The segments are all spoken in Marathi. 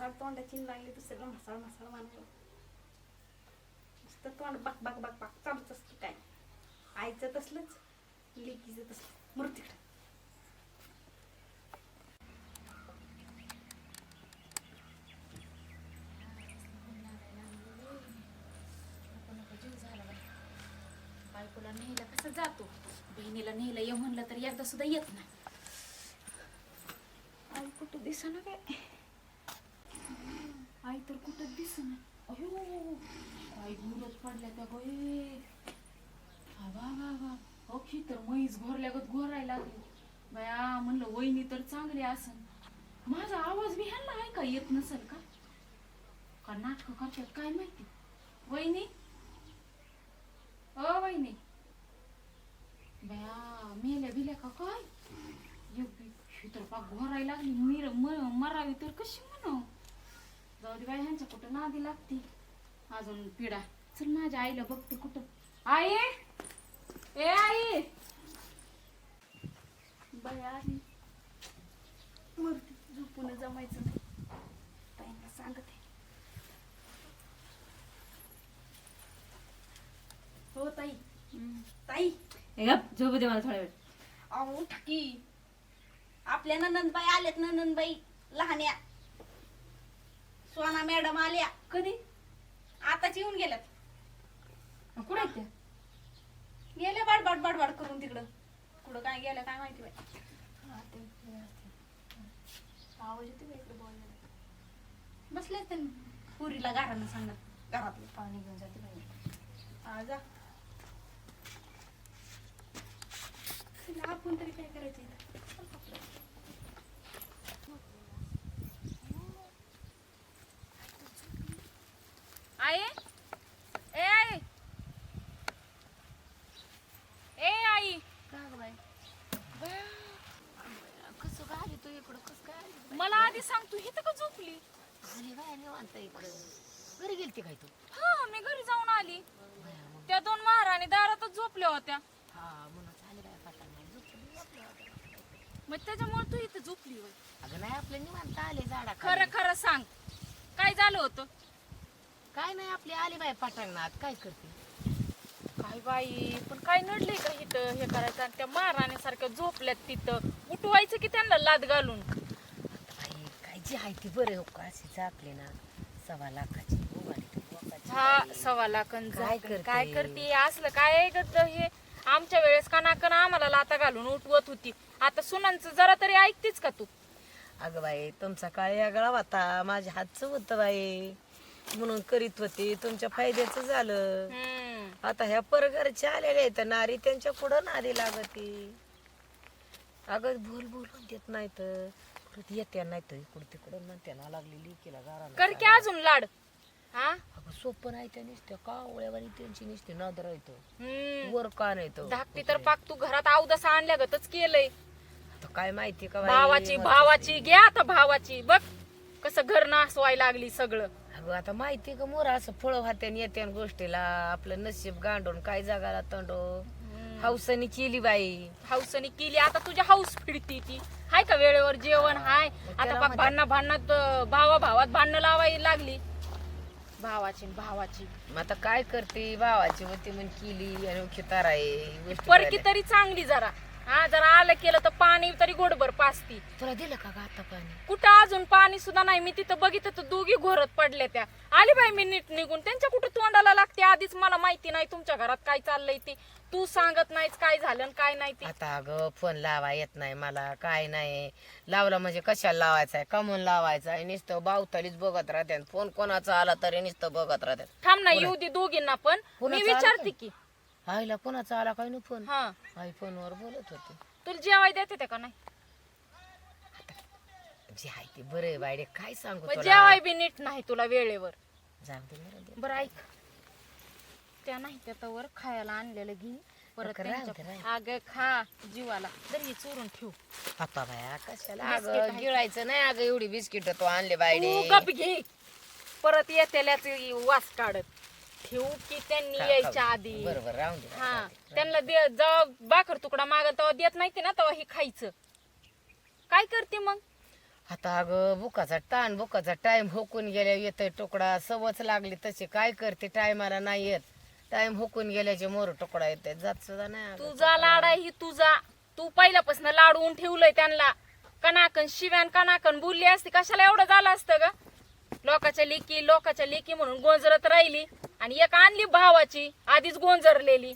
आधी मसाळ तोंडाची लागली दुसऱ्याला म्हसाळ मसाळ मानलं नुसतं तोंड बाक बाक बाक बाक चालूच असतं काय आईचं तसलंच लेकीचं तसलं मूर्तीकडं बायकोला नेहला कसं जातो बहिणीला नेहला ये म्हणलं तर एकदा सुद्धा येत नाही आई कुठं दिसना काय आई तर अयो काय पडल्या त्या गोय वा वा वा. तर म्हैस घोरल्यागत घोरायला लागली. बया म्हणलं वहिनी तर चांगली असन. माझा आवाज बी ह्यांना का येत नसेल का? का नाटकं करतात काय माहिती? वहिनी? अ वहिनी? बया मेल्या बिल्या का काय? एक ही तर पाक घोरायला लागली. मी मरावी तर कशी म्हणू जाऊ दे बाई ह्यांच्या कुठं नादी लागती? अजून पिढा. चल माझ्या आईला बघते कुठं. आई! ए आई! बाई आली. मूर्ती. झोपून जमायचं नाही. ताईंना सांगते. हो ताई. ताई. झोपू दे मला थोड्या वेळ. अहो ठकी आपल्या ननंदबाई आल्यात ननंदबाई. लहान्या. मॅडम आल्या. कधी? आताच येऊन गेल्यात. कुठे आहेत त्या? गेल्या बाडबाड बाडबाड करून तिकडं. कुठं काय गेल्या काय माहिती बाई. आवाज येते इकडं बसले ते पुरीला घरानं सांगत घरातलं पाणी घेऊन जाते बाई. आ जा. तिला आपण तरी काय करायचं इथं? आई. ए आई. ए आई. कसं काय आली तू इकडं? कसं काय आली? मला आधी सांग तू इथं का झोपली? आली बाय निवांत इकडं. घरी गेलती काय तू? हा मी घरी जाऊन आली. त्या दोन महाराणी दारातच झोपल्या होत्या. हा म्हणून आली बाय पाटाला झोपली आपल्या वाट्याला. मग त्याच्यामुळे तू इथं झोपली होय. अगं नाही आपलं निवांत आले झाडा खरं खरं सांग. काय झालं होतं? काय नाही आपली आली बाय पाटांगणात काय करते? काय बाई पण काय नडलंय का इथं? हे करायचं आणि त्या महाराणीसारख्या झोपल्यात तिथं. उठवायचं की त्यांना लाद घालून? बाई काय जी आहे ती बरे हो का अशी झाकली ना. सव्वा लाखाची उभारी. हा सव्वा लाखन काय. करते? काय करते? असलं काय तर हे? आमच्या वेळेस कनाकन आम्हाला लाता घालून उठवत होती. आता सुनांचं जरा तरी ऐकतीच का तू? अगं बाई तुमचा काळ यागळा होता माझ्या हातचं होतं बाई. म्हणून करीत होते. तुमच्या फायद्याचं झालं. हम्म. आता ह्या परघरचे आलेले आहेत. नारी त्यांच्या पुढं नारी लागती. अगं बोल बोलून देत नाहीत. परत येत्या नाहीत. इकडं तिकडं म्हणते ना लागली लिकीला गाराला कर की अजून लाड. हा? अगं सोपं नाही त्या नुसत्या. कावळ्यावानी त्यांची नुसती नजर येतो हम्म. वर का नाही तो धाकटी तर पाक तू घरात अवदसा आणल्यागतच केलंय. आता काय माहिती का बाई? भावाची भावाची घ्या आता भावाची. बघ कसं घर नासवायला लागली सगळं. अगं आता माहिती का मोर असं फळ वाहत्यान येत्यान गोष्टीला आपलं नशीब गांडून काय जगाला तंडो? हौसनी केली बाई. हाऊसनी केली. आता तुझ्या हाऊस फिरती ती. हाय का वेळेवर जेवण? हाय. आता त्याला म्हणते- भांडणा भांडणात भावा भावात भांडणं लावायला लागली. भावाची न भावाची. मग आता काय करते? भावाची होती म्हण केली आणि मुख्य तारा आहे. गोष्टी परकी झाल्या. तरी चांगली जरा. हा जरा आलं केलं तर पाणी तरी गोडभर पाचती. तुला दिलं का ग आता पाणी? कुठं अजून पाणी सुद्धा नाही? मी तिथं बघितलं तर दोघी घोरत पडल्या त्या. आली बाई मी नीट निघून. त्यांच्या कुठं तोंडाला लागते? आधीच मला माहिती नाही तुमच्या घरात काय चाललंय ते. तू सांगत नाहीस काय झालं आणि काय नाही ते. आता अगं फोन लावा येत नाही मला. काय नाही. लावला म्हणजे कशाला लावायचा आहे कमून लावायचा आहे नुसतं बावतालीच बघत राहते फोन कोणाचा आला तरी नुसतं बघत राहते. थांब ना येऊ दे दोघींना पण. मी कुणाचं आलं विचारते का? आईला कोणाचा आला काय नाही फोन? हा. आई फोनवर बोलत होती. तुला जेवाय देते ते का नाही? जे आहे ते बरं आहे बायडे काय सांगू मग तुला? जेवाय बी नीट नाही तुला वेळेवर. जाऊ दे मरू दे. बरं ऐक. त्या नाही त्याच्यावर खायला आणलेलं घे. परत अगं, राहू दे, त्यांच्या अगं खा जीवाला. जर हे चोरून ठेव. पप्पा बाया कशाला बिस्किट अगं? आहे. गिळायचं नाही अगं एवढी बिस्किट तो आणले बायडे तू गप घे. परत येतेल्याच वास काढत. ठेवू की त्यांनी यायच्या आधी? बरोबर राहून दे. हा. त्यांना दे जेव्हा बाकर तुकडा मागत तेव्हा देत नाही ते ना तेव्हा हे खायचं. काय करते मग? आता अगं बुकाचा ताण बुकाचा टाइम हुकून गेल्या येतोय तुकडा. सवच लागली तशी. काय करते? टायमाला नाही येत. टाइम हुकून गेल्याचे मोर तुकडा येते जात सुद्धा नाही अगं. तुझा लाड ही तुझा. तू पहिल्यापासून लाडवून ठेवलंय त्यांना. कनाकन शिव्यान कनाकन बोलली असती. कशाला एवढं झालं असतं ग? लोकाच्या लेकी लोकाच्या लेकी म्हणून गोंजरत राहिली. आणि एक आणली भावाची आधीच गोंजरलेली.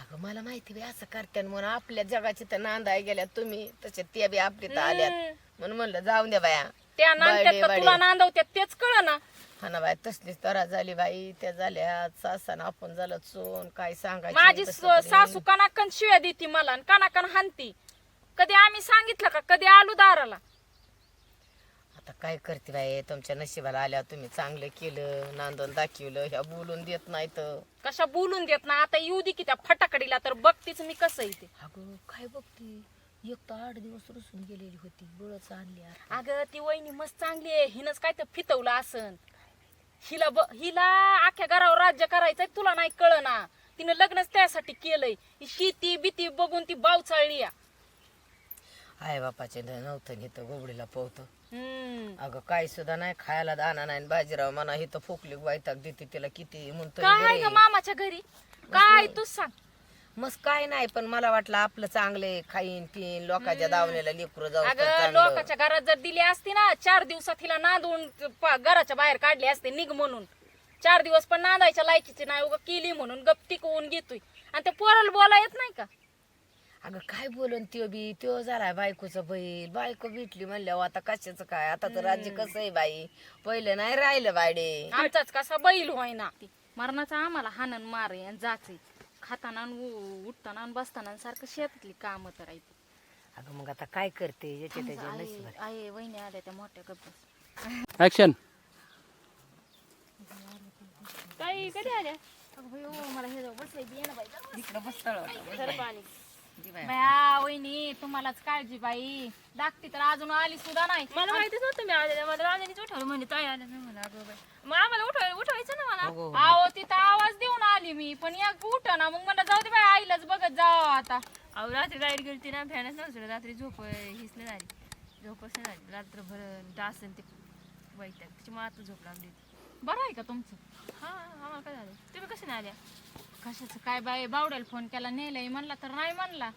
अगं मला माहिती बी असं करते म्हणून आपल्या जगाची तर नांदाय गेल्या तुम्ही. तसे ते बी आपली तर आल्यात. म्हणून म्हणलं जाऊन द्या बाया. त्या नांदत्यात का. तुला नांदवत्यात तेच कळ ना हा ना बाय तसलीच तरा झाली बाई. त्या झाल्या सासन आपण झालं चोन काय सांगायचं माझी. सासू कनाकन शिव्या देती मला आणि कनाकन हानती कधी आम्ही सांगितलं का? कधी आलू दाराला? आता काय करते बाई? तुमच्या नशिबाला आल्या तुम्ही चांगलं केलं नांदून दाखवलं ह्या बोलून देत नाही तर कशा बोलून देत ना आता येऊ दे की त्या फटाकडीला तर बघतीच मी कसं येते अगं काय बघती? एक तर आठ दिवस रुसून गेलेली होती बळच आणली आता. अगं ती वहिनी मस्त चांगली आहे. हिनच काय तर फितवलं असन. हिला ब हिला अख्ख्या घरावर राज्य करायचंय तुला नाही कळ ना तिनं लग्नच त्यासाठी केलंय. ही शेती बिती बघून ती बावचाळली या. आई बापाचे न- नव्हतं इथं गोबडीला पोहतं. हम्म. अगं काय सुद्धा नाही खायला दाना नाही आणि बाजीराव म्हणा इथं फुकली वैताग देते तिला किती काय. ग मामाच्या घरी? काय तू सांग. मस्त काय नाही पण मला वाटलं आपलं चांगले खाईन पिन लोकांच्या दावण्याला लेकरू जाऊ तर अगं. लोकांच्या घरात जर दिली असती ना चार दिवसात हिला नांदून प- घराच्या बाहेर काढली असते निघ म्हणून. चार दिवस पण नांदायच्या लायकीची नाही उगा केली म्हणून गप टिकवून घेतोय. आणि त्या पोराला बोला येत नाही का? अगं काय बोलून त्यो बी? त्यो झालाय बायकोचं बैल. बायको भेटली म्हणल्यावर आता कशाचं काय? आता तर राज्य कसं आहे बाई? पहिलं नाही राहिलं बायडे आमचाच कसा बैल होईना. मरणाचा आम्हाला हानन मार जाचे. खाताना आणि उ- उठताना आणि बसताना आणि सारखं शेतातली काम करायची अगं मग आता काय करते? याचे त्याच्या नशिबात आहे. वहिनी आल्या त्या मोठ्या गप्पा ऍक्शन काही कधी आल्या? अगं बाई, ओ, मला हे जाऊ बसाय बी येणं बाई. पाणी बया वहिनी तुम्हालाच काळजी बाई. दाखती तर अजून आली सुद्धा नाही. मला माहितीच नव्हतं मी आलेल्या मला राजानीच उठवलं. म्हणे ताई आल्या नाही मला अगं बाई. मग आम्हाला उठवाय उठवायचं ना मला. आहो तिथं आवाज देऊन आली मी. पण या उठ ना. मग मला जाऊ दे बाई आईलाच बघत जावं आता. अहो रात्री लाइट गेली ना. फॅनच नव्हतं रात्री झोप हिसले झाली झोपच नाही झाली रात्रभर डास आणि ते वैताग. त्याच्यामुळे आता झोप लागली होती. बरं आहे का तुमचं? हा आम्हाला काय झालं? तुम्ही कसे नाही आल्या? कशाचं काय बाई बावड्याला फोन केला नेलंय म्हणला तर नाही म्हणला.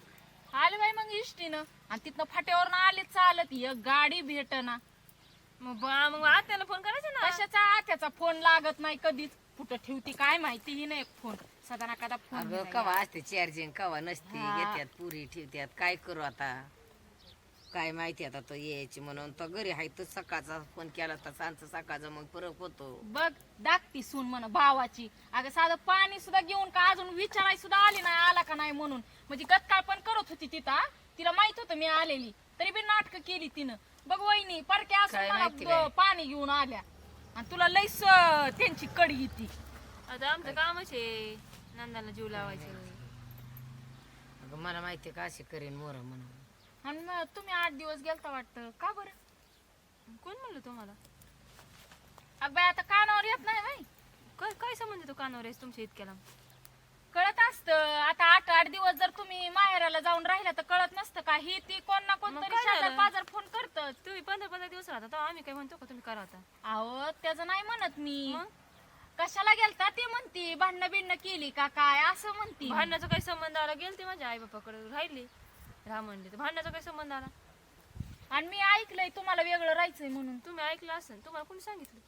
आले बाई मग इष्टीनं. आणि तिथनं फाट्यावर आले चालत एक गाडी भेटना. मग बा मग आत्याला फोन करायचा ना? कशाचा त्याचा फोन लागत नाही कधीच. कुठं ठेवती काय माहिती ही नाही फोन सदा ना कदा फोन अगं नाही. कवा असते चार्जिंग कवा नसते. हा. घेत्यात पुरी ठेवत्यात. काय करू आता? काय माहिती आता तो यायची म्हणून. तो घरी आहे तर सकाळचा फोन केला तर सांजचा सकाळचा मग फरक होतो. बघ दाखती सून म्हण भावाची. अगं साधं पाणी सुद्धा घेऊन का अजून विचाराय सुद्धा आली नाही आला का नाही म्हणून. म्हणजे गतकाळ पण करत होती तिथं हा. तिला माहीत होतं मी आलेली. तरी बी नाटक केली तिनं. बघ वहिनी परक्या असून काय मला माहिती ब- बाई. पाणी घेऊन आल्या. आणि तुला लईस त्यांची कडी येते. आता आमचं कामच आहे. नंदाला जीव लावायचे. अगं मला माहिती का अशी करीन मोर म्हणून. आणि मग तुम्ही आठ दिवस गेलता वाटतं. का बरं? कोण म्हणलं तुम्हाला? अग बाई आता कानावर येत नाही बाई. काय काय संबंध तो कानावर आहेस तुमच्या इतक्याला? कळत असतं. आता आठ आठ दिवस जर तुम्ही माहेराला जाऊन राहिला तर कळत नसतं का? ही ती कोण ना कोण मग तरी काय शेजार झालं? पाजार फोन करत तुम्ही पंधरा पंधरा दिवस राहता तेव्हा आम्ही काय म्हणतो का तुम्ही करा आता? अहो त्याचं नाही म्हणत मी. मग? कशाला गेलता? ते म्हणती भांडणं बिंडणं केली का? काय? असं म्हणती. भांडणाचा काही संबंध आला? गेल ते माझ्या आई बापाकडे राहिले. राहा म्हणले. तर भांडणाचा काय संबंध आला? आणि मी ऐकलंय तुम्हाला वेगळं राहायचंय म्हणून. तुम्ही ऐकलं असेल तुम्हाला कोणी सांगितलं?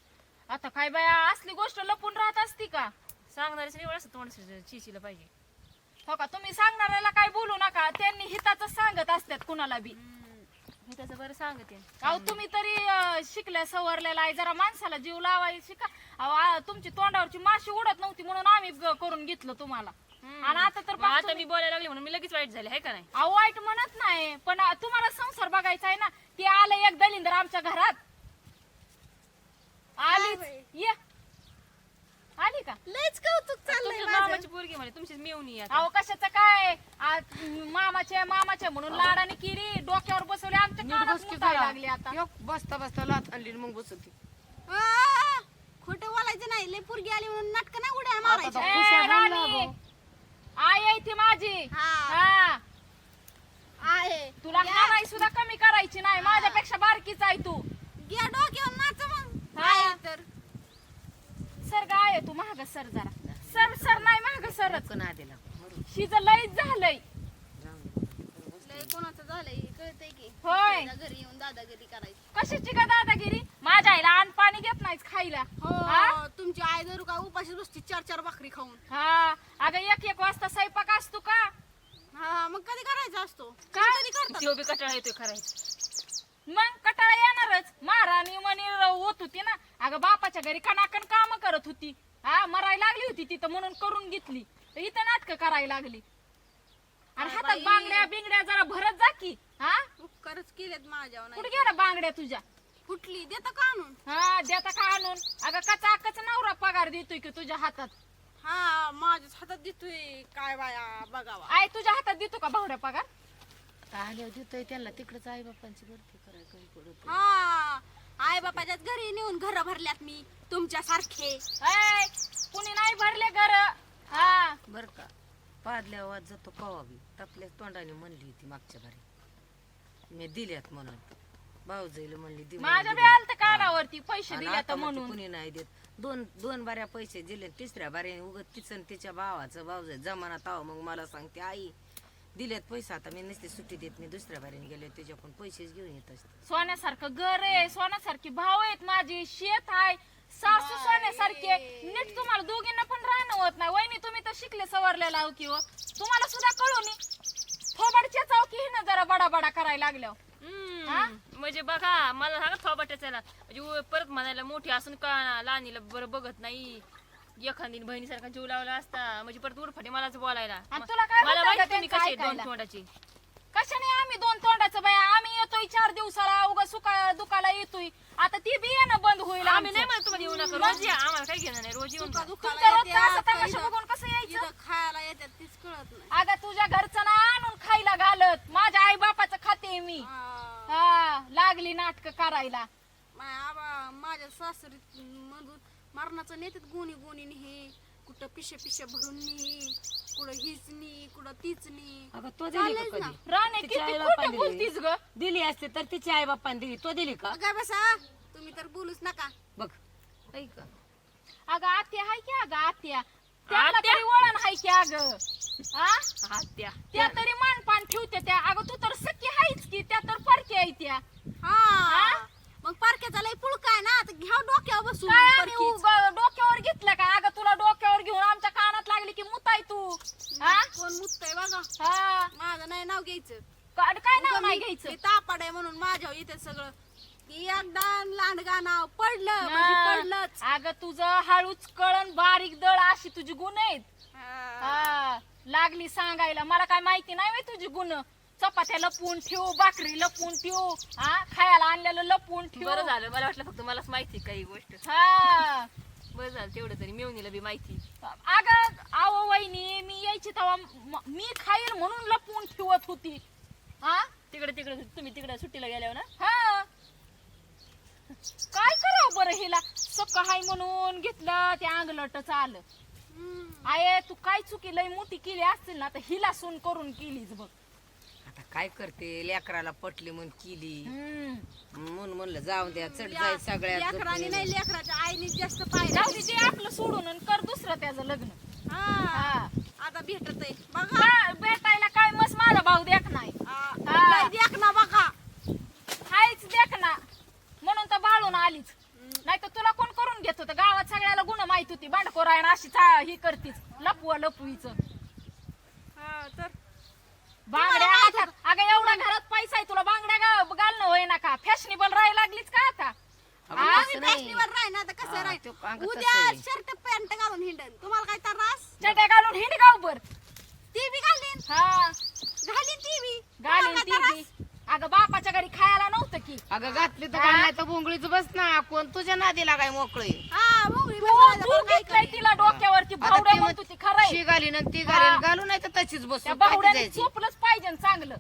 आता काय बाया असली गोष्ट लपून राहत असती का? सांगणारीच निवड असतं तुम्हाला चिशीला पाहिजे. हो का? तुम्ही सांगणाऱ्याला काय बोलू नका त्यांनी हिताच सांगत असतात कुणाला बी. मी त्याचं बरं सांगते. अहो तुम्ही तरी अं, शिकल्या सवरलेला आहे जरा माणसाला जीव लावायला शिका अहो आ, तुमची तोंडावरची माशी उडत नव्हती म्हणून आम्ही ग- करून घेतलं तुम्हाला. आणि आता तर मग आता तुम्ही- मी बोलायला लागले म्हणून मी लगेच वाईट झाले आहे का नाही? अहो वाईट म्हणत नाही पण तुम्हाला संसार बघायचा आहे ना ती आलं एक दलिंदर आमच्या घरात. आली ये. आली का? लयच कौतुक चाललंय तुमच्या माझं. मामाची पोरगी म्हणे तुमचीच मेवणी आहे अहो कशाचं काय? आ, मामाच्या मामाच्या म्हणून लाडाने किरी डोक्यावर बसवले आमच्या कानात मुतायला लागली आता. बसता बसता लात आणली आणि मग बसती आ, खोटं बोलायचं नाही लय पोरगी आली म्हणून नाटक नाही उड्या मारायच्या. ए, राणी! आई आहे ती माझी. हा. हा. आहे. तुला हाणाई सुद्धा कमी करायची नाही. माझ्यापेक्षा बारकीच आहे तू. घ्या डोक्यावर नाच मग. हा. आहे तर. सर आहे तू महाग सर जरा. सर सर नाही महाग सरच. पण आधीला शिज लईच झालंय. लय कोणाचं झालंय कळतंय की? होय. दादा घरी येऊन दादागिरी करायची. कशाची का दादागिरी? माझ्या आईला अन्न पाणी घेत नाहीच खायला. हा? हो? तुमची आई जर का? उपाशी बसती चार चार भाकरी खाऊन. हा. अगं एक एक वाजता स्वयंपाक असतो का? हा मग कधी करायचा असतो? काय? कधी करतात तो बी कटाळा येतोय करायचं मग कटाळा येणारच. महाराणी मनी होत होती ना. अगं बापाच्या घरी कणाकण काम करत होती. हा मरायला लागली होती तिथं म्हणून करून घेतली. तर इथं नाटक करायला लागली. अरे हातात बाई. बांगड्या बिंगड्या जरा भरत जा की. हा? उपकारच केलेत माझ्यावर कुठे गेला बांगड्या तुझ्या? फुटली देता का आणून? हा देता का आणून? अगं कचा कचा नवरा पगार देतोय की तुझ्या हातात. हा माझ्याच हातात देतोय. काय बाया बघावा. आय तुझ्या हातात देतो का भावड्या पगार? आल्यावर देतोय त्यांना तिकडच आई बापांची भरती कराय कमी पडत हा आई बापाच्याच घरी नेऊन घर भरल्यात मी तुमच्या सारखे ऐ, कुणी नाही भरले घर? हा. बर का. पादल्या आवाज जातो कवा बी. तपल्या तोंडाने म्हणली होती मागच्या बारी. मी दिल्यात म्हणून. भाऊजाईला म्हणली दे म्हणून माझ्या बी दिल्यात. आलत कानावरती. पैसे आणि दिले आता तर म्हणून. कुणी नाही देत. दोन दोन बाऱ्या पैसे दिले तिसऱ्या बाऱ्याने उगत तिचं तिच्या भावाचं. भाऊजाई जमाना ताव मग मला सांगते आई दिलेत पैसे आता मी नसते सुट्टी देत मी दुसऱ्या बाऱ्याने गेले त्याच्याकडून पैसेच घेऊन येत असते. सोन्यासारखं घर आहे सोन्यासारखी भाव आहेत माझी शेत आहे सासू सोन्यासारखे नीट तुम्हाला दोघींना पण राहणं होत नाही. वहिनी तुम्ही तर शिकले सवरलेला आहो की हो. तुम्हाला सुद्धा कळून थोबडच्या चौकी ना जरा बडा बडा करायला लागल्या हा? म्हणजे बघा मला सांगा थोबाट्याच्याला म्हणजे उ- परत म्हणायला मोठी असून का लहानीला बरं बघत नाही? एखादी बहिणीसारखा जीव लावला असता म्हणजे परत उरफाटे मलाच बोलायला. आणि तुला काय मला होतं माहिती का तुम्ही त्यांचं कशी दोन ऐकायला? तोंडाची? कशाने आम्ही दोन तोंडाचं बाया? आम्ही येतोय चार दिवसाला उगा सुका दुखाला येतोय. आता ती बी येणं बंद होईल आम्ही आमचं. नाही म्हणत तुम्हाला येऊ नका रोज या. आम्हाला काही घेणं नाही रोज येऊन जा. रोजचं असं तमाशा बघून कसं यायचं? खायला येतात तीच कळत नाही. अगं तुझ्या घरचं ना आणून खायला घालत. माझ्या आई बापाचं खाते मी. हा. लागली नाटक करायला. आबा माझ्या सासरी मधून मरणाचं नेतात गुणी गुणी हे कुठं पिशे पिशे भरून नी कुठं हीच नी कुठं तीच नी अगं तो दिली का चालेल ना. कधी? राणे तिच्या किती आईबापाने खोटं दिली. बोलतीस ग? दिली असते तर तिच्या आई बापाने दिली. तो दिली का? काय बसा. तुम्ही तर बोलूच नका. बघ. ऐक. अगं आत्या हाय की अगं आत्या? आत्या? तरी वळण हाय की अगं? हा आत्या. त्या तरी मानपान ठेवते त्या. अगं तू तर सख्खी हायच की त्या तर परकी आहे त्या हा मग पारख्याचा लय पुळका आहे ना आता घ्या डोक्यावर बसून काय आम्ही परकीच. उग- डोक्यावर घेतलं का? अगं तुला डोक्यावर घेऊन आमच्या कानात लागली की मुताय तू. हा? कोण मुतय बघा. हा. माझं नाही नाव घ्यायचं. का- काय नाव नाही घ्यायचं? तापाड आहे म्हणून माझ्या इथे सगळं. की एकदा लांडगा नाव पडलं म्हणजे हा. पडलंच. अगं तुझं हळूच कळण बारीक दळ अशी तुझी गुण आहेत. हा. हा. लागली सांगायला. मला काय माहिती नाही व्हय तुझी गुण. चपात्या लपवून ठेव भाकरी लपवून ठेव हा? खायला आणलेलं लपवून ठेव. बरं झालं मला वाटलं फक्त मलाच माहिती काही गोष्ट. हा. बरं झालं तेवढं तरी मेवणीला बी माहिती अगं आव वहिनी मी यायची तेव्हा म- मी खाईल म्हणून लपवून ठेवत होती. हा? तिकडे तिकडे तुम्ही तिकडे सुट्टीला गेल्यावर ना? हा. काय करावं बरं हिला? सक हाय म्हणून घेतलं ते अंगलटच आलं. आये तू काय चुकी लय मोठी केली असतील ना तर हिला सून करून केलीच बघ. आता काय करते? लेकराला पटली म्हणून केली. म्हणून म्हणलं जाऊन द्या चढ जाय सगळ्या लेकराने झोपडी. नाही लेकराच्या आईने जास्त जाऊ पाहिजे ते आपलं सोडून आणि कर दुसरं त्याचं लग्न. आता भेटत आहे बघा भेटायला काय मस माझा भाऊ देख नाही. देख ना बघा. हायच देख ना. म्हणून तर बाळून आलीच. नाही तर तुला कोण करून घेत होतं? गावात सगळ्याला गुण माहीत होती. बांडखोर आहे ना अशी चा- ही करतीच. लपवा लपवीच. तर बांगड्या हातात. अगं एवढा घरात पैसा आहे तुला. बांगड्या गा- घालणं होय ना का? फॅशनेबल राहायला लागलीच का आता? हा? नाही. फॅशनीवर राही ना आता कसं हा, तो अंग तसं उद्या आहे. शर्ट पॅन्ट घालून हिंडन. तुम्हाला काय त्रास? चट्या घालून हिंड गावभर ती बी घालीन. हा. घालीन ती बी. घालीन तुम्हाला ती काय बी. त्रास? अगं बापाच्या घरी खायला नव्हतं की. अगं घातली तर काय नाही तर बोंगळीच बस ना कोण तुझ्या नादीला काय मोकळे हा तू तू घेतलंय करेल? तिला डोक्यावरती भावड्या म्हणतो ती खरंय शी घालीन आणि ती हा. घालीन घालू नाही तर तशीच बसू बाहुड्याने जायची. चोपलंच पाहिजे न चांगलं.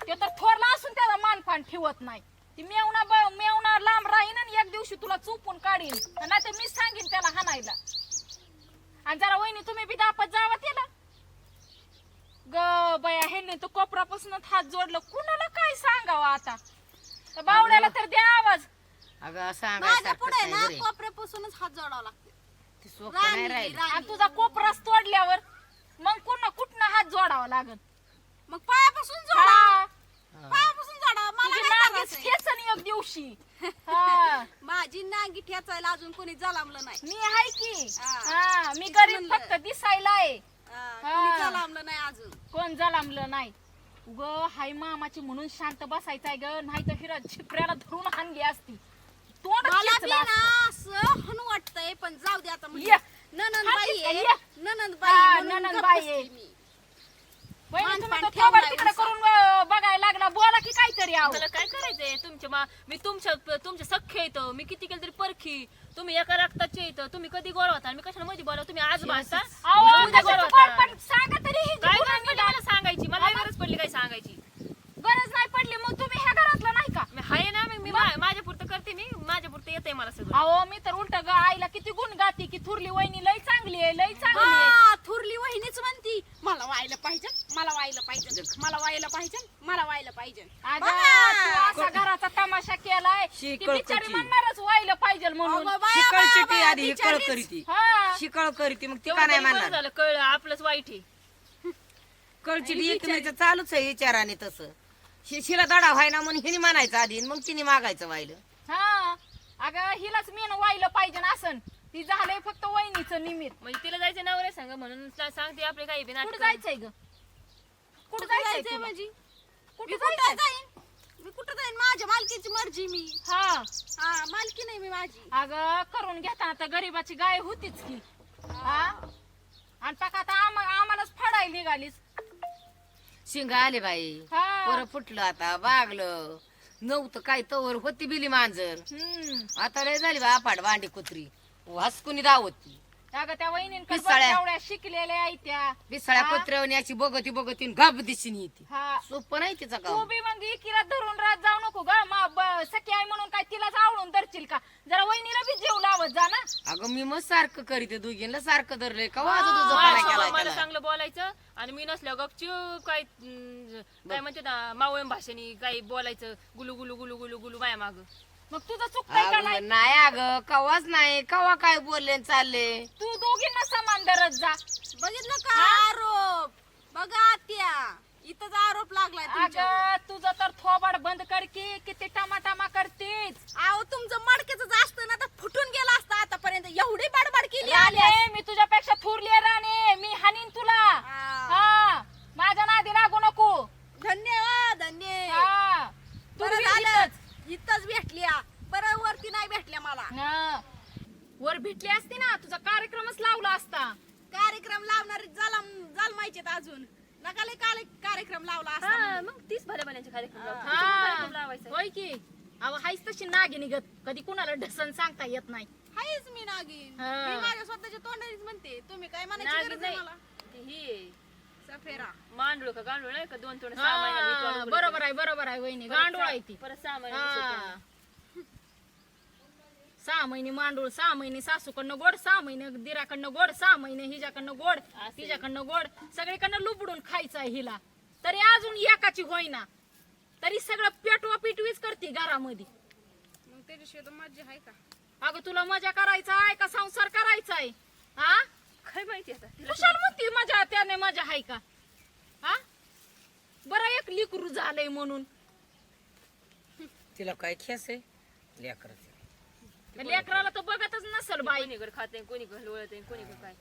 ते तर थोरला असून त्याला मानपान ठेवत नाही. ती मेवना ब- मेवना लांब राहीन आणि एक दिवशी तुला चुपून काढीन. नाही तर मीच सांगेन त्याला हाणायला. आणि जरा वहिनी तुम्ही बी दापत जावा त्याला ग बया ह्यांनी तर कोपरापासूनच हात जोडलं. कुणाला काय सांगावं आता? बावड्याला तर द्या आवाज अगं माझ्या सांगायसारखं पुढे ना हात जोडावा लागते. ती सोपं नाही राणी राहिलं. राणी. आणि तुझा कोपराच तोडल्यावर मग कुणा कुठनं हात जोडावा लागत मग पायापासून जोडा. हा. पायापासून जोडा. मला तुझी काय नागच त्रास आहे? ठेचन एक दिवशी. हा. माझी नांगी ठेचायला अजून कोणी जलामलं नाही. मी आहे की. हा. हा. मी गरीब म्हणलं. फक्त दिसायला आहे. हा, हा. कोणी जलामलं नाही अजून. कोण जलामलं नाही? उग हाय मामाची म्हणून शांत बसायचं आहे ग नाही तर हिरा छिपऱ्याला धरून हाणली असती. तोंड मला बी खेचलं असतं. ना असं हन वाटतंय पण जाऊ दे आता म्हणजे. ये. ननंद हा, बाई ठीक आहे आहे, ये. ननंद हा, बाई म्हणून नणंद गप्प बाई बसते आहे. मी. वहिनी, मान तुम्ही पान तर थोबाड ठेवलाय तिकडे उंच. करून अं, बघायला लागला. बोला की काहीतरी आहो. मला काय करायचंय? तुमच्या मा मी तुमच्या तुमच्या सख्य येतं मी किती केलं तरी परखी. तुम्ही एका रक्ताचे येतं तुम्ही कधी गोळ होता? मी कशाला मध्ये बोला तुम्ही आज भासता अहो, उद्या तसं तू पण सांगा तरी ही जी काय गुन्हा गरज पडली मला सांगायची. मला काय गरज पडली काय सांगायची? गरज नाही पडली मग तुम्ही ह्या घरातलं नाही का? मी हाय ना मग? मी माझ्या पुरतं करते मी माझ्या पुरतं येतंय मला सगळं. अहो मी तर उलट ग आईला किती गुण गाती की थुरली वहिनी लय चांगली आहे लय चांगली आहे. हा, थोरली वहिनीच म्हणती. मला व्हायला पाहिजे मला व्हायला पाहिजे. मला व्हायला पाहिजे मला व्हायला पाहिजे. अगं, बघा. तू असा घराचा तमाशा केलाय बिचारी. म्हणणारच व्हायला पाहिजे म्हणून. चिटी आधी ही कळ बिचारीच. करीती. हा. शिकळ करीती मग ती तेवढं का नाही तरी बरं म्हणणार? झालं कळलं आपलंच वाईट आहे. कळचिटी एकमेचं चालूच आहे विचाराने तसं. शि- शिला दडा व्हायना म्हणून हिने म्हणायचं आधी आणि मग तिने मागायचं व्हायला. हा. अगं हिलाच मेन व्हायला पाहिजे ना असं. ती झालंय फक्त वहिनीचं निमित्त. म्हणजे तिला जायचं नवरे सांग म्हणून सांगते आपले काही बी कुठं. जायचंय ग? कुठं कुठं जायचंय? म्हणजे? कुठं मी कुठं जायचंय? जाईन? मी कुठं जाईन? माझ्या मालकीची मर्जी मी. हा. हा मालकी नाही मी माझी. अगं करून घेताना तर गरीबाची गाय होतीच की. हा. आणि टाका आता आम्हा- आम्हालाच फाडायला निघालीस. शिंगा आले बाई. हा. पोरं फुटलं आता बागलं नव्हतं काय तवर होती बिली मांजर. हम्म. आता लय झाली बा पाड भांडी कुत्री. हसकुनी दावती अगं त्या वहिनींकडे पिसाळ्या. एवढ्या शिकलेल्या आहेत त्या. बिसाळ्या हा? अशी बघती बघती गाब दिशीन येते हा. सोपं नाही तिचा तू काम बी मग इकिरा धरून राहत जाऊ नको ग. मा ब- सखी आहे म्हणून काय तिलाच आवडून धरशील का? जरा वहिनीला बी जीव लावत जा ना. अगं मी मग सारखं करीते दोघींना सारखं धरलंय. का वाजत मला केलाय मला त्याला. चांगलं बोलायचं आणि मी नसल्या गपचूप काय अं, काय म्हणते ना मावळम भाषेनी काही बोलायचं गुलू गुलू गुलू गुलू गुलू माया माग. मग तुझं चुकतंय का नाही अगं नाही? अगं कवाच नाही. कवा काय बोलले आणि चालले? तू दोघींना समान धरत जा. बघितलं का? आरोप. बघा आत्या. इथंच आरोप लागलाय तुमच्यावर. अगं तुझं तर थोबाड बंद कर की किती टमाटामा करतीच अहो तुमचं मडक्याच असतं ना तर फुटून गेलं असतं आतापर्यंत. एवढी बडबड केली आली राणे मी तुझ्यापेक्षा थुरली आहे, राणे. मी हानीन तुला. हा. हा. माझ्या नादी लागू नको. धन्यवाद धन्य. हा. तू बरं बी झालं. इथंच. इथंच भेटल्या. परत वरती नाही भेटल्या मला. वर भेटली असती ना तुझा कार्यक्रमच लावला असता. कार्यक्रम लावणारे जालम जालमायचे अजून. नका लय काले कार्यक्रम लावला असता हा. मग तीच भल्या भल्यांचे कार्यक्रम. हा. कार्यक्रम लावायचा. होय की. अहो हायच तशी नागी निघत. कधी कुणाला ढसन सांगता येत नाही. हायच मी नागिन हा. मी माझ्या स्वतःच्या तोंडानेच म्हणते. तुम्ही काय म्हणायची नागिन गरज नाही. मला? ती ही मांडूळ का गांडूळ नाही का? दोन थोडं सहा महिन्यांनी हा. बरोबर आहे बरोबर आहे वहिनी. गांडूळ सहा- आहे ती. परत सहा महिन्यांनी हा. सुटतं. सहा महिने मांडूळ सहा महिने सासूकडनं गोड सहा महिने दिराकडनं गोड सहा महिने हिच्याकडनं गोड तिच्याकडनं गोड. सगळीकडनं लुबडून खायचं आहे हिला. तरी अजून एकाची होईना. तरी सगळं पेटवा पिटवीच करते घरामध्ये. मग त्याच्याशिवाय तर मज्जा आहे का? अगं तुला मजा करायचा आहे का? संसार करायचा आहे? हा काय माहिती आता? तिला म्हणते माझ्या त्याने माझ्या हाय का? हा? बरं एक लिकरू झालंय म्हणून. तिला काय खेस आहे? लेकराला तर बघतच नसल बाई. कोणी घर खात कोणी घर वळत कोणी घर काय?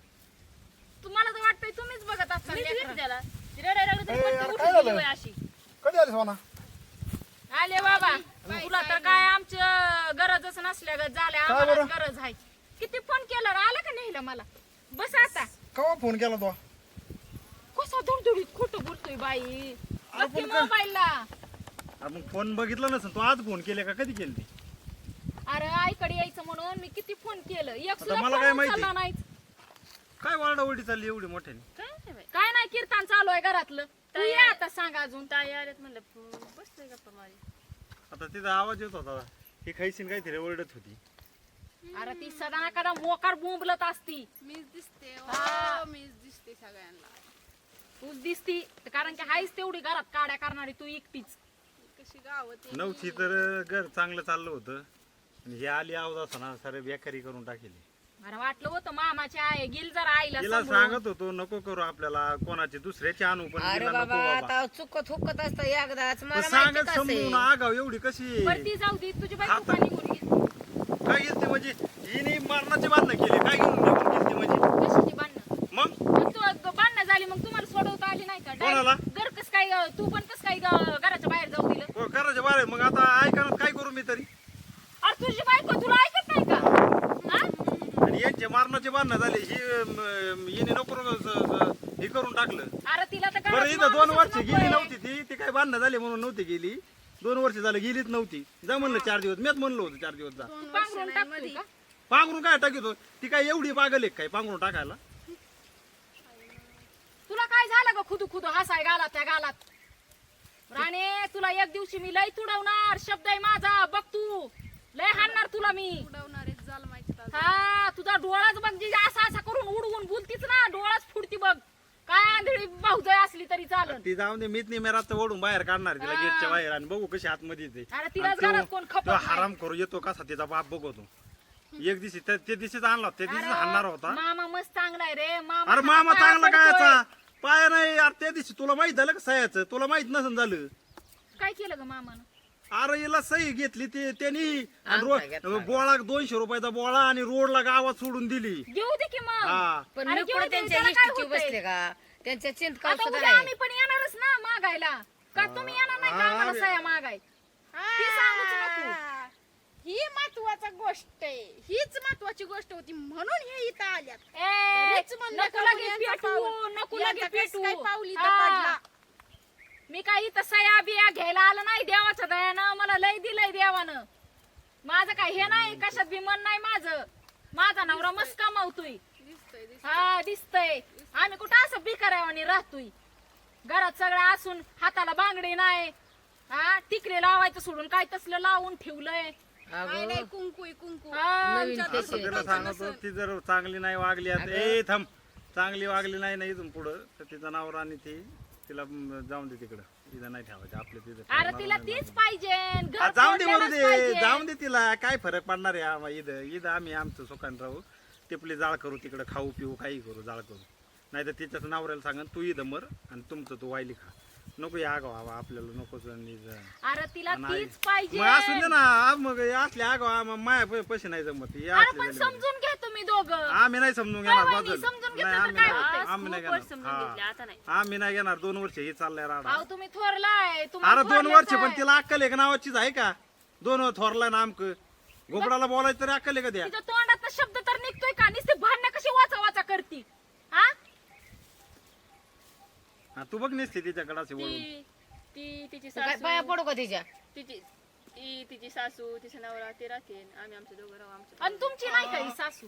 तुम्हाला तर वाटतंय तुम्हीच बघत असाल त्याला अशी? आले बाबा. तुला तर काय आमच्या गरजच नसल्या ग- झाल्या. आम्हाला गरज आहे. किती फोन केला आला का नाही मला? बस आता. केव्हा फोन केला तो? कसा धुडधुडीत खोटं बोलतोय बाई? अरे की पण मोबाईलला. अरे मग फोन बघितला नसेल तू आज फोन केले का? कधी केली अरे आईकडे यायचं म्हणून मी किती फोन केलं. एक सुद्धा मला फोन काय माहिती? उचलला नाहीच. काय वारडावडी चालली एवढी मोठ्याने? काय नाही बाई. काय नाही कीर्तन चालू आहे घरातलं. तू ये आता सांग अजून. ताई आल्यात म्हणलं बसतोय गप्पा माझी आता तिचा आवाज येत होता. ही खायसीन काहीतरी ओरडत होती. अरे ती सदा कदा मोकार बोंबलत असती मीच दिसते हा. मीच दिसते सगळ्यांना तूच दिसती कारण की हायच तेवढी घरात काड्या करणारी तू एकटीच कशी गावत आहे. नव्हती तर घर चांगलं चाललं होतं आणि हे आली आवाज असा ना सारे बेकारी करून टाकेली मला वाटलं होतं मामाची आहे गेल जरा आईला तिला सांभाळून. सांगत होतो नको करू आपल्याला कोणाचे दुसऱ्याचे आणू पण अरे तिला नको बाबा बाबा आता चुकत हुकत असतं एकदाच पण मला माहिती सांगत समजून. आगाव एवढी कशी बरं ती जाऊ दे तुझी बायको? काय गेलती म्हणजे हिने मरणाचे बांधणं केले. काय घेऊन म्हणजे? कशाची भांडणं? मग? मग तू भांडणं झाली मग तुम्हाला सोडवता आली नाही का? कोणाला? Direct घर कस काय ग- तू पण कस काय ग- घराच्या बाहेर जाऊ दिलं हो, करायचे बारे मग आता ऐकणार काय करू मी तरी अरे तुझी बायको तुला ऐकत नाही का हा? आणि यांचे मारणाचे बांधणं झाले ही अं, हिने नको नको स- स- हे करून टाकलं अरे तिला तर बरं घरात इथं दोन माणूसच वर्ष नकोय. गेली नव्हती ती ती काय बांधणं झाले म्हणून नव्हती गेली दोन वर्ष झालं गेलीच नव्हती जा म्हणलं चार दिवस मीच म्हणलं होतं चार दिवस जा. पांघरून. का? काय टाकितो ती काय एवढी पागल आहे काय पांघरून टाकायला? तुला काय झालं ग खुदू खुदू? हसाय गालात त्या गालात राणे तुला एक दिवशी मी लय तुडवणार. शब्द आहे माझा. बघ तू. लय हाणणार तुला मी. उडवणारे जाल माहिती ताज. हा तुझा डोळाच बघ जी असा असा करून उडवून बोलतीच ना डोळाच फुडती बघ. काय आंधळी भाऊजय असली तरी चालन. ती जाऊन दे मीच नाही मेरात ओढून बाहेर काढणार तिला हा. गेटच्या बाहेर आणि बघू कशी आतमध्ये येते. अरे तिलाच आणि तो- घरात कोण खपत तो नाही. हराम करू येतो कसा तिचा बाप बघतो एक दिवशी त्या त्या दिवशीच आणला त्या दिवशीच हाणणार होता. मामा मस्त चांगला आहे रे मामा अरे मामा चांगला काय पडतोय. याचा? पाया नाही अरे त्या दिवशी तुला माहीत झालं का सह्याचं तुला माहीत नसन झालं. काय केलं ग मामानं? अरे हिला सही घेतली ते त्यांनी आणि आणता घेतला रो- बोळा दोनशे रुपयाचा बोळा आणि रोडला गावात सोडून दिली. घेऊ दे की मग. हा. पण अरे मी घेऊ कुठे दे, त्यांच्या त्याला काय इष्टीची होतंय? बसले का? त्यांच्या चिंतकाव आता सुद्धा उद्या नाही. आम्ही पण येणारच ना मागायला. का तुम्ही येणार नाही का हा, आम्हाला आम्ही- सया मागाय ती सांगूच नको. हा. ही महत्त्वाचा गोष्ट आहे. हीच महत्वाची गोष्ट होती. म्हणून हे इथं आल्यात. ए, तरीच म्हणलं नको का लगे यांचा पेटवू, पाऊल- नको यांचा लगे कसं पेटवू. काय पाऊल इथं हा. पडला? मी काय इथं सया बिया घ्यायला आलं नाही देवाच्या दयानं. मला लय दिलंय देवानं. माझं काय हे नाही कशात बी मन नाही माझं. माझा नवरा मस्त कमावतोय. हा दिसतंय. आम्ही कुठं असं बिकारावानी राहतोय? घरात सगळं असून हाताला बांगडी नाही. हा टिकले लावायचं सोडून काय तसलं लावून ठेवलंय. काय अगं. नाही कुंकू आहे, कुंकू. हा, नवीन आमच्यात असं त्याचे- तिला सांगतो ती जर चांगली नाही वागली आता. ए थांब. चांगली वागली नाही ना इथून पुढं. तर तिचं नाव आणि ती. तिला जाऊन दे तिकडं. तिथं नाही ठेवायचं. आपल्या तिथं अरे ठेवणार तिला तीच. पाहिजे. घर जाऊन दे मरू सोडलेलंच दे. पाहिजे. जाऊन दे तिला. काय फरक पडणार आहे? आम्हा इथं इथं आम्ही आमचं सुखान राहू. टिपली जाळ करू तिकडं खाऊ पिऊ काही करू जाळ करू. नाही तर तिच्याच नवऱ्याला सांगा तू इथं मर आणि तुमचं तू वायली खा. नको या गाव आपल्याला नकोच आणि ज- अरे तिला नाही. तीच पाहिजे मग असून दे ना आ, मग असले आगाव माया पैसे नाही जमत अरे असले. समजून घ्या तुम्ही दोघं आम्ही नाही समजून घेणार वहिनी, बाजूला. समजून घेतलं नाही, तर आम्ही काय नाही- होतंय? आम्ही नाही खूप वर्ष घेणार समजून घेतले हा. आता नाही आम्ही नाही घेणार दोन वर्ष हे चाललंय राडा अहो तुम्ही तुम्हाला अरे दोन वर्ष पण आहे. तिला अक्कल आहे का नावाचीच आहे का दोन थोरला ना आमक घोबडाला बोलायचं तरी अक्कल आहे का द्या तिच्या तोंडात शब्द तर निघतोय का नुसते भांडणं कशी वाचा वाचा करती हा हा, तू बघ नसते तिच्याकडे असे वळून. ती ती तिची काय पाया सासू. पडू का तिच्या? तिची ती तिची सासू तिचा नवरा ते राहते. आम्ही आमच्या दोघं राहू आमच्या आणि तुमची नाही का ही सासू?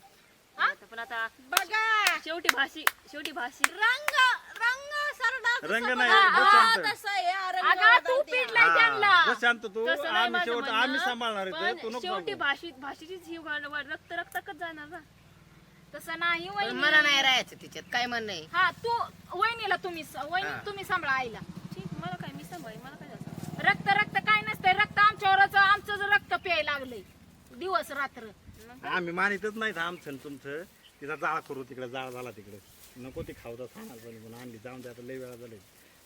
हा? आता पण आता बघा! शेवटी भाषी शेवटी भाषी. रंग रंग सरडा रंग नाही. बस हा, शांत. तसं आहे, हा, रंग अगं तू बदलते. पिडलाय त्यांना हा, बस शांत तू तसं नाही आम्ही माझं शेवट म्हणणं, आम्ही सांभाळणार आहे ते, नको शेवटी. भाषी भाषेचीच ही वाढ- वाढ- रक्त रक्ताकच जाणार ना. तसं नाही पण वहिनी. मला नाही राहायचं तिच्यात काय म्हण नाही. हा तू वहिनीला तुम्ही वहिनी हा. तुम्ही सांभाळा आईला. ठीक मला काय मी सांभाळी मला काय जास्त रक्त रक्त काय नसतंय रक्त आमच्यावरच आमचं रक्त प्यायला लागलंय दिवस रात्र. आम्ही मानितच नाही आमचं आणि तुमचं. तिचा जाळ करू तिकडे जाळ झाला तिकडे. नको ती खावता खाणार पण पण आणली जाऊन दे आता लय वेळा झाले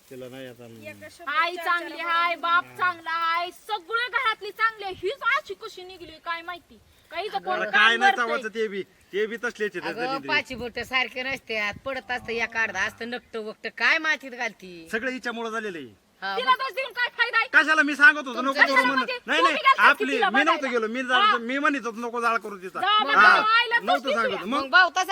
तिला नाही आता आई चांगली हाय बाप चांगला हाय सगळे घरातली चांगली आहे. हीच अशी कशी निघली काय माहिती? काही तर कोण अरे काम काय नाही करतंय. ते बी ते बी तसलेच आहेत अगं दलिंद्री. पाची बोट सारखे नसतात पडत असतं या काढदा असतं नकट वकट काय मातीत घालती सगळं हिच्यामुळे झालेलं आहे तिला दोष देऊन काय फायदा आहे कशाला मी सांगत होतो नको करू म्हणून म्हणजे? नाही तुम्ही नाही गेलतात की आपली तिला मी नव्हतो बघायला? गेलो मी जाळ- मी म्हणत होतो नको जाळ करू तिचा हा, नव्हतं. सांगत मग मग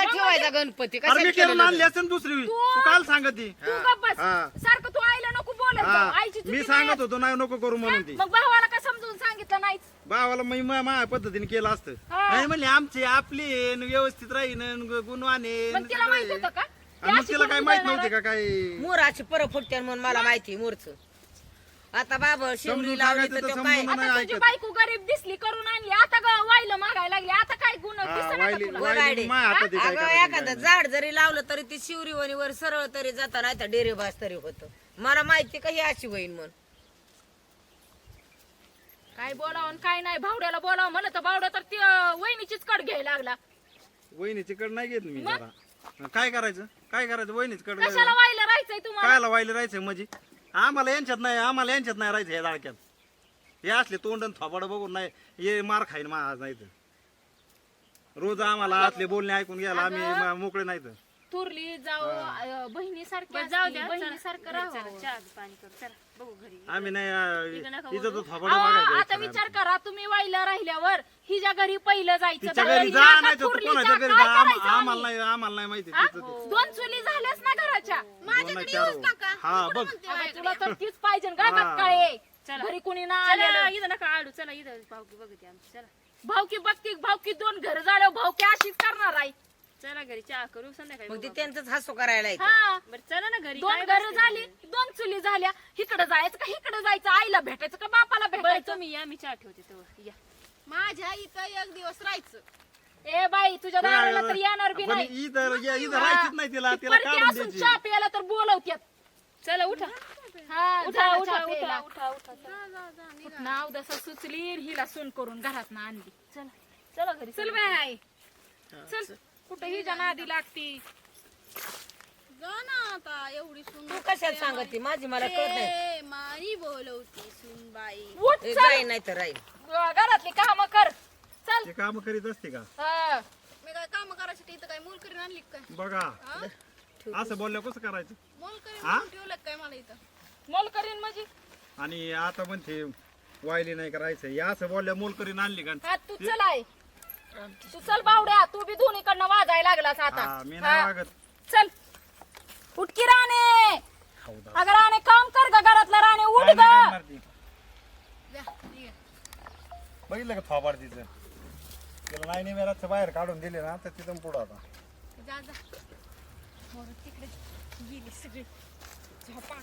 ठेवायचा गणपती अरे मी केलं? आणली असेल दुसरी तू काल सांगत ती तू गप्प बस हा. सारखं तू आईला नको बोलत जाऊ. हा आईची चुकी मी नाही. सांगत होतो नाही नको करू म्हणून ती मग भावाला काय समजून सांगितलं नाहीच भावाला मी मा- माझ्या पद्धतीने केलं असतं हा. नाही म्हणले आमचे आपले न व्यवस्थित राहीन ग- गुणवाने न मग तिला माहीत सगळे. होतं का आणि मग तिला अशी काय माहीत नव्हती का काय मोराची पर फुटते म्हणून मला माहिती मोरच. आता बाबा समजून शेवडी लावली सांगायचं तर तर तो समजून काय नाही आता तुझी ऐकत. बायको गरीब दिसली करून आणली. आता ग वाहिलं मागायला लागली. आता काय गुण हा, दिसेना का वाहिली- तुला? वाहिली वराडे. माझ्या हातात आहे, काय अगं करायचं एखादं काय झाड जरी लावलं तरी ती शिवरीवणी वर सरळ तरी जाता नाही तर डेरेबाज तरी होत. मला माहिती का ही अशी होईन म्हणून काय बोलावं आणि काय नाही. भावड्याला बोलावं म्हणलं तर भावड्या तर ती अं, वहिनीचीच कड घ्यायला लागला. वहिनीची कड नाही घेत मी जरा. काय करायचं? काय करायचं? वहिनीच कड कशाला व्हायला राहायचंय तुम्हाला? कायला म्हणजे? आम्हाला यांच्यात नाही आम्हाला यांच्यात नाही राहायचं हे दाळक्यात हे असले तोंडन थोबाड बघून नाही हे मार खाईन माझ नाही तर. रोज आम्हाला आतले बोलणे ऐकून घ्यायला आम्ही म- मोकळे नाही तर. थुरली जाऊ बहिणी सारखी जाऊ द्या बहिणी सारखं राहावं. चहा पाणी करू चला. बघू घरी. आम्ही नाही अं, इकडं नका इथं तो बोलू. थोबाड अहो, बघायचं आता विचार करा तुम्ही वाईला राहिल्यावर हिच्या घरी पहिलं जायचं तिच्या दहा घरी या जा का नाही तर तू थुरलीच्या, कोणाच्या घरी काय जा. आम- करायचं आम्हाला आम्ही? नाही आम्हाला नाही माहिती हा? ते. दोन चुली झाल्याच ना घराच्या. नाही चार हा. बघ. तुला तर तीच पाहिजे हा. का काय घरी कुणी ना आलेलं. इथं नका आडू. चला इथं पावकी बघते आमची. चला. भावकी बघती भावकी दोन घर झाल्यावर भावकी अशीच करणार आहे. चला घरी चहा करू संध्याकाळी मग ती आपण. त्यांचंच हसू करायला येतं. हा. बरं चला ना घरी दोन काय घर बसते झाली? दोन चुली झाल्या. इकडे जायचं का इकडे जायचं? आईला भेटायचं का बापाला बरं भेटायचं? तुम्ही या मी चहा ठेवते तेव्हा. या. माझ्या इथं एक दिवस राहायचं. ए बाई तुझ्या दाराला तर येणार बी पण नाही. इथं इथं राहायचीच नाही तिला ती तिला परती काढून असून द्यायची. चहा प्यायला तर बोलवत्यात. चला उठा. हा, नाव दसा सुचली हिला सून करून घरात ना आणली. चला चला घरी. चल बाय चल. कुठं हिच्या नादी लागती. जा ना आता एवढी सुन तू कशाला सांगते माझी मला कळत नाही. ए, मारी बोलवती सुनबाई. उठ ए, चल. नाही तर राहील घरातली काम कर. चल. ते काम करीत असते का? हा. मी काय काम करायसाठी इथं काय मूल करीन आणली का काय? बघा. असं बोलल्या कसं करायचं? मूल करीन हा? म्हणून ठेवलं का काय मला इथं? मोल करीन म्हणजे? आणि आता म्हणते वायली नाही करायचं. या असं बोलल्या मोल करीन आणली का? हा तू चल आहे तू चल बावड्या तू बी दोन्हीकडनं वाजायला लागलास आता. हा, मी नाही हा. वागत. चल. उठकी राणे. हौदा. अगं राणे काम कर ग घरातला राणे उठ काय ग. नाही करणार ती. बघितलं का थोबाड तिचं? तिला नाही निमेराचं बाहेर काढून दिले ना तर तिथून पुढं आता. जा जा. पोरं तिकडे गेली सगळी. झोपा.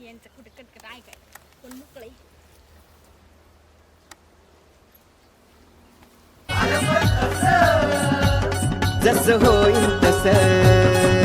यांचं कुठे कटकट ऐकाय पण मोकळे जस होईल तसं.